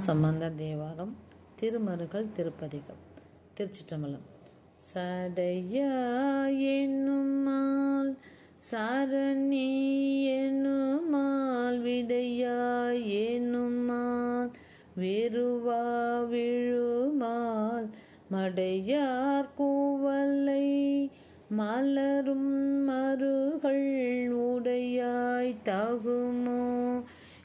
சம்பந்த தேவாரம் திருமருகல் திருப்பதிகம் திருச்சிற்றம்பலம். சடையா சரணி என்னுமால் விடையா என்னுமால் வெறுவா விழுமால் மடையார் கூவலை மலரும் மருகள் உடையாய் தகுமோ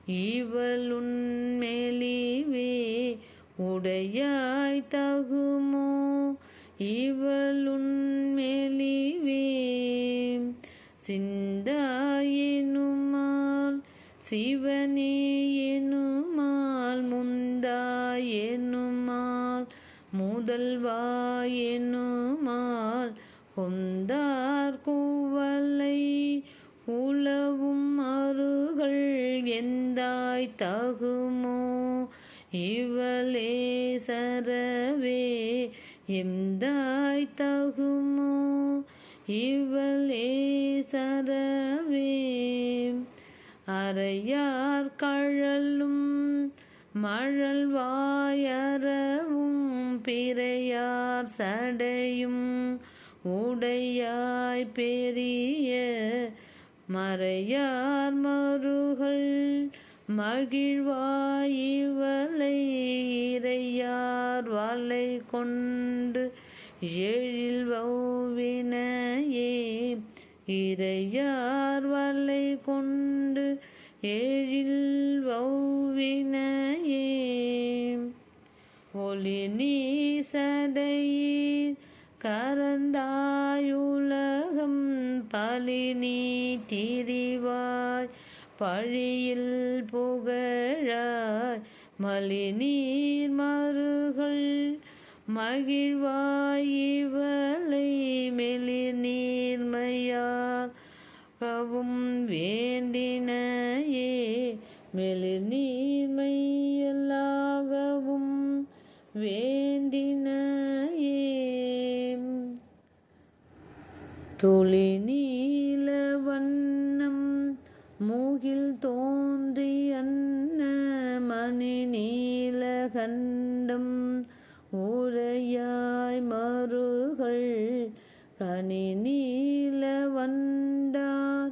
இவளுண்மெலிவே உடையாய் தகுமோ? இவளுண்மெலிவே சிந்தாயினுமால் சிந்தாயெனுமால் சிவனே எனுமால் முந்தாய் எனுமால் முதல்வா தகுமோ? இவளே சரவே எந்தாய் தகுமோ? இவளே சரவே அறையார் கழலும் மழல்வாயறவும் பிறையார் சடையும் உடையாய் பெரிய மறையார் மருகள் மகிழ்வாயிவலை இறையார் வலை கொண்டு எழில் வௌவினையே இறையார் வலை கொண்டு எழில் வௌவினையே ஒளி நீ சடையீர் கரந்தாயுலகம் பலினி திரிவாய். பழியில் புகழாய். மலிநீர் மருகள் மகிழ்வாயிவலை இவலை கவும் வேண்டினையே. மெளிர் மணி நீல கண்டம் மருகள் கனி நீல வண்டார்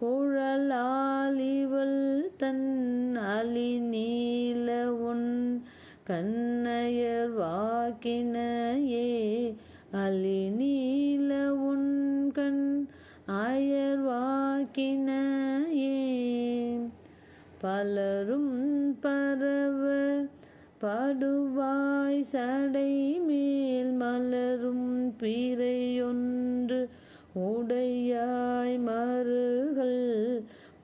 குழலாலிவள் தன் அலி நீல உன் கண்ணையர் வாக்கினையே. அலி நீல உன் கண் ஆயர் வாக்கின பலரும் பரவ படுவாய் சடை மேல் மலரும் பிறையொன்று உடையாய் மறுகள்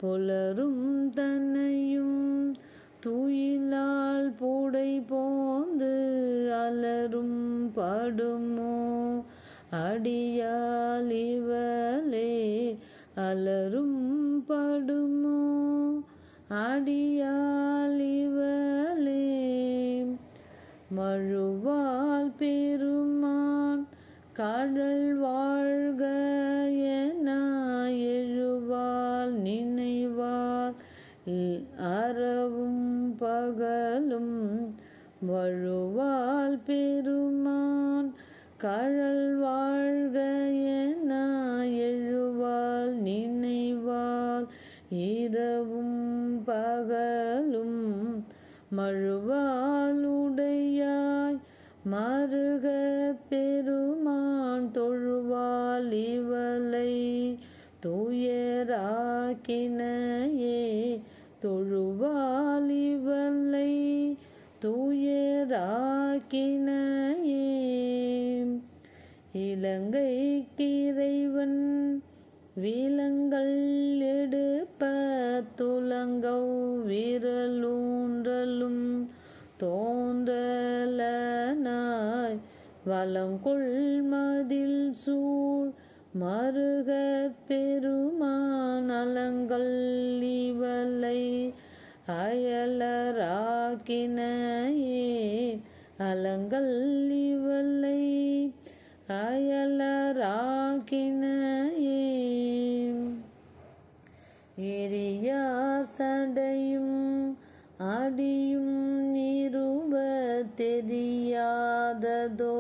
புலரும் தன்னையும் துயிலால் பூடை போந்து அலரும் படுமோ? அடியால் இவளே அலரும் அடியாலிவலே மழுவால் பெருமான் கடல் வாழ்க என எழுவால் நினைவால் அறவும் பகலும் வழுவால் பெருமான் கழல் வாழ்க மருக பெருமான் தொழுவால் இவலை தூயராக்கினையே தொழுவால் இவலை தூயராக்கினையே. இலங்கை கீரைவன் விலங்கள் எடுப்ப துலங்கோ விரலூன்ற தோன்றலனாய் வலங்கொள் மதில் சூழ் மருகற் பெருமான் அலங்கள் இவலை அயலராக்கினையே. அலங்கள் இவலை அயலராக்கினையே. எரியார் சடையும் அடியும் நிருப தெரியாததோ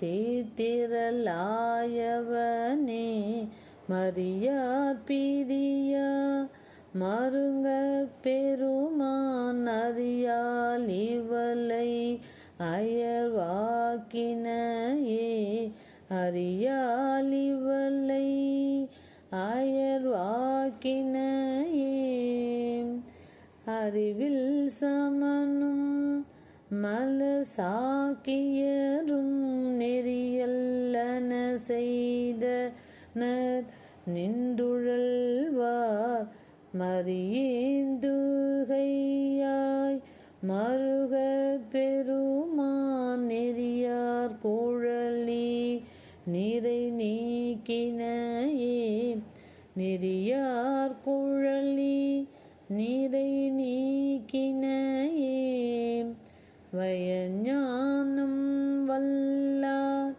தீத்திரலாயவனே மரியார் பிரியா மருங்க பெருமான் அறியால் இவளை அயர்வாக்கினையே அறியால் இவளை அயர்வாக்கினையே. அறிவில் சமனும் மல சாக்கியரும் நெறியல்லன செய்தனர். நின்றுழல்வார் மறியேந்துகையாய் மருக பெருமான் நெறியார் குழலி நிறை நீக்கினையே நெறியார் குழலி நிறை நீக்கினையே. வயஞானம் வல்லார்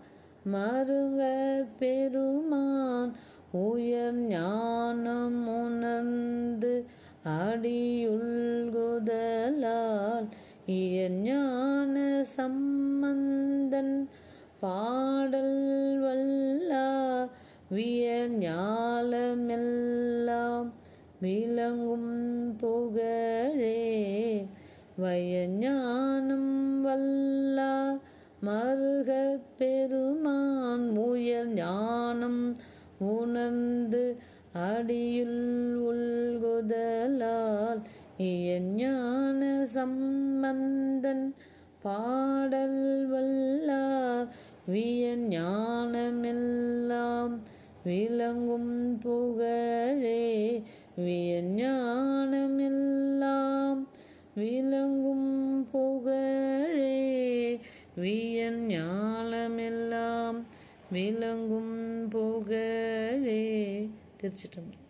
மருகர் பெருமான். உயர் ஞானம் உணர்ந்து அடியுள்குதலால் இயஞான சம்பந்தன் பாடல் வல்லார். வியஞாலமெல்லாம் ஞாலமெல்லாம் விளங்கும் புகழே. வயஞானம் வல்லா மருகப் பெருமான் முயல் ஞானம் உணர்ந்து அடியுள் உள்குதலால் இயஞான சம்பந்தன் பாடல் வல்லார். வியஞானமெல்லாம் விளங்கும் புகழே. வியன் ஞானமெல்லாம் விளங்கும் புகழே வியன் ஞானமெல்லாம் விளங்கும் புகழே திருச்சிட்டம்பலம்